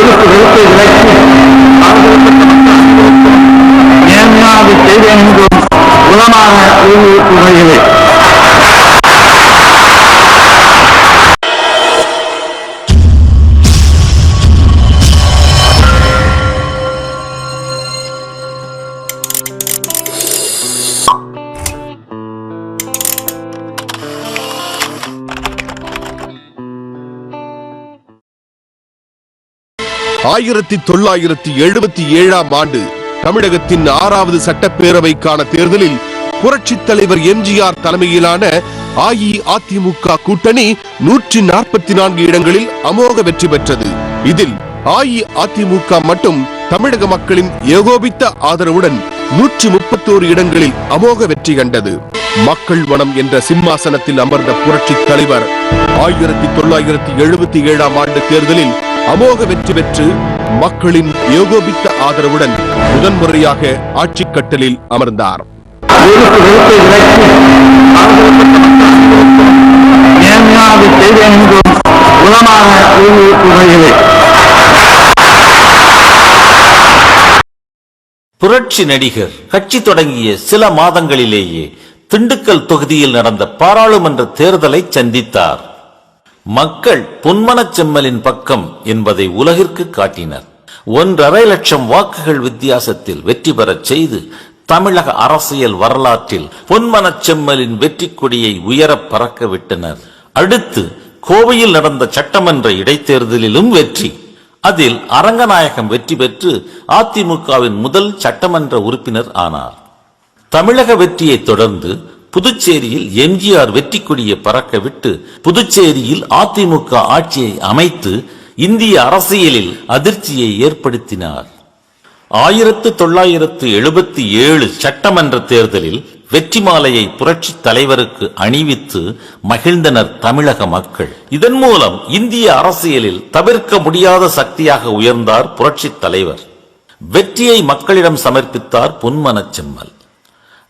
வெறுப்பை விலக்கி நேர்மையாக செய்வேன் என்றும் உளமாக உறுதி ஆயிரத்தி தொள்ளாயிரத்தி எழுபத்தி ஏழாம் ஆண்டு தமிழகத்தின் ஆறாவது சட்டப்பேரவைக்கான தேர்தலில் புரட்சி தலைவர் எம்ஜிஆர் தலைமையிலான அஇஅதிமுக கூட்டணி நூற்றி நாற்பத்தி நான்கு இடங்களில் அமோக வெற்றி பெற்றது. இதில் அஇஅதிமுக மட்டும் தமிழக மக்களின் ஏகோபித்த ஆதரவுடன் நூற்றி முப்பத்தோரு இடங்களில் அமோக வெற்றி கண்டது. மக்கள் வனம் என்ற சிம்மாசனத்தில் அமர்ந்த புரட்சி தலைவர் ஆயிரத்தி தொள்ளாயிரத்தி எழுபத்தி ஏழாம் ஆண்டு தேர்தலில் அமோக வெற்றி பெற்று மக்களின் ஏகோபித்த ஆதரவுடன் முதன்முறையாக ஆட்சிக் கட்டலில் அமர்ந்தார். புரட்சி நடிகர் கட்சி தொடங்கிய சில மாதங்களிலேயே திண்டுக்கல் தொகுதியில் நடந்த பாராளுமன்ற தேர்தலை சந்தித்தார். மக்கள் பொன்மனச் செம்மலின் பக்கம் என்பதை உலகிற்கு காட்டினர். ஒன்றரை லட்சம் வாக்குகள் வித்தியாசத்தில் வெற்றி பெறச் செய்து தமிழக அரசியல் வரலாற்றில் பொன்மனச் செம்மலின் வெற்றி கொடியை உயரப் பறக்க விட்டனர். அடுத்து கோவையில் நடந்த சட்டமன்ற இடைத்தேர்தலிலும் வெற்றி. அதில் அரங்கநாயகம் வெற்றி பெற்று அதிமுகவின் முதல் சட்டமன்ற உறுப்பினர் ஆனார். தமிழக வெற்றியைத் தொடர்ந்து புதுச்சேரியில் எம்ஜிஆர் வெற்றி கொடியை பறக்க விட்டு புதுச்சேரியில் அதிமுக ஆட்சியை அமைத்து இந்திய அரசியலில் அதிர்ச்சியை ஏற்படுத்தினார். ஆயிரத்து தொள்ளாயிரத்து எழுபத்தி ஏழு சட்டமன்ற தேர்தலில் வெற்றி மாலையை புரட்சி தலைவருக்கு அணிவித்து மகிழ்ந்தனர் தமிழக மக்கள். இதன் மூலம் இந்திய அரசியலில் தவிர்க்க முடியாத சக்தியாக உயர்ந்தார் புரட்சி தலைவர். வெற்றியை மக்களிடம் சமர்ப்பித்தார் பொன்மனச்செம்மல்.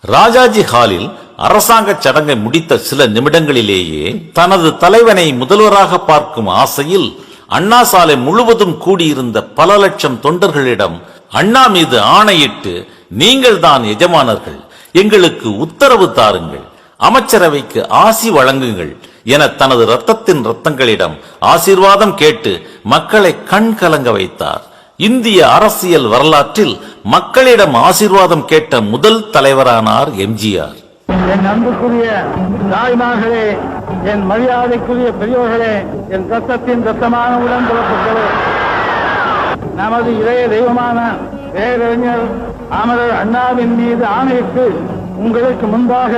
ராஜாஜி ஹாலில் அரசாங்க சடங்கை முடித்த சில நிமிடங்களிலேயே தனது தலைவனை முதல்வராக பார்க்கும் ஆசையில் அண்ணா சாலை முழுவதும் கூடியிருந்த பல லட்சம் தொண்டர்களிடம் அண்ணா மீது ஆணையிட்டு நீங்கள் தான் எஜமானர்கள் எங்களுக்கு உத்தரவு தாருங்கள் அமைச்சரவைக்கு ஆசி வழங்குங்கள் என தனது ரத்தத்தின் ரத்தங்களிடம் ஆசீர்வாதம் கேட்டு மக்களை கண் கலங்க வைத்தார். இந்திய அரசியல் வரலாற்றில் மக்களிடம் ஆசீர்வாதம் கேட்ட முதல் தலைவரானார் எம்ஜிஆர். என் அன்புக்குரிய தாய்மார்களே என் மரியாதைக்குரிய பெரியோர்களே என் ரத்தத்தின் ரத்தமான உடன்பிறப்புகளே நமது இளைய தெய்வமான பேரறிஞர் அமரர் அண்ணாவின் மீது ஆணையிட்டு உங்களுக்கு முன்பாக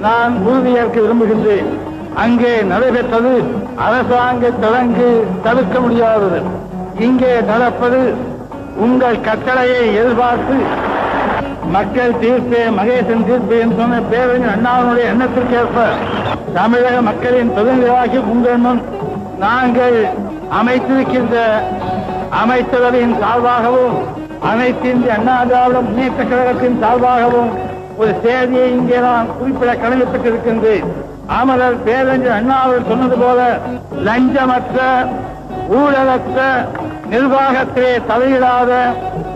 நான் உறுதியேற்க விரும்புகின்றேன். அங்கே நடைபெற்றது அரசாங்க தொடங்கு தடுக்க முடியாதது. இங்கே நடப்பது உங்கள் கட்டளையை எதிர்பார்த்து மக்கள் தீர்ப்பே மகேசன் தீர்ப்பு என்று சொன்ன பேரறிஞர் அண்ணாவினுடைய எண்ணத்திற்கேற்ப தமிழக மக்களின் பிரதிநிதிகளாகி உங்கள் நாங்கள் அமைத்திருக்கின்ற அமைச்சரவையின் சார்பாகவும் அனைத்து இந்திய அண்ணா திராவிட முன்னேற்ற கழகத்தின் சார்பாகவும் ஒரு செய்தியை இங்கே நான் குறிப்பிட கடமைப்பட்டிருக்கின்றேன் அமரர் பேரறிஞர் அண்ணா அவர்கள் சொன்னது போல லஞ்சமற்ற ஊழலற்ற நிர்வாகத்திலே தலையிடாத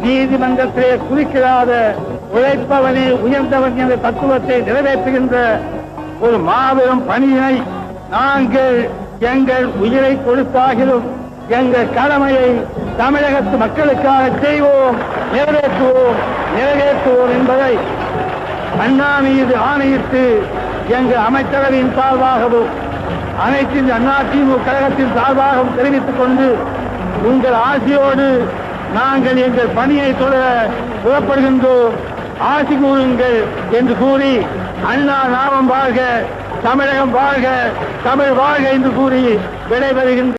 நீதிமன்றத்திலே குறுக்கிடாத உழைப்பவனே உயர்ந்தவன் என்ற தத்துவத்தை நிறைவேற்றுகின்ற ஒரு மாபெரும் பணியினை நாங்கள் எங்கள் உயிரை கொடுத்தாகிலும் எங்கள் கடமையை தமிழகத்து மக்களுக்காக செய்வோம் நிறைவேற்றுவோம் நிறைவேற்றுவோம் என்பதை அண்ணா மீது ஆணையிட்டு எங்கள் அமைச்சரவையின் சார்பாகவும் அனைத்து இந்த அண்ணா திமுக கழகத்தின் சார்பாகவும் தெரிவித்துக் கொண்டு உங்கள் ஆசையோடு நாங்கள் எங்கள் பணியை தொடர புறப்படுகின்றோம். ஆசி கூறுங்கள் என்று கூறி அண்ணா நாமம் வாழ்க தமிழகம் வாழ்க தமிழ் வாழ்க என்று கூறி விடைபெறுகின்ற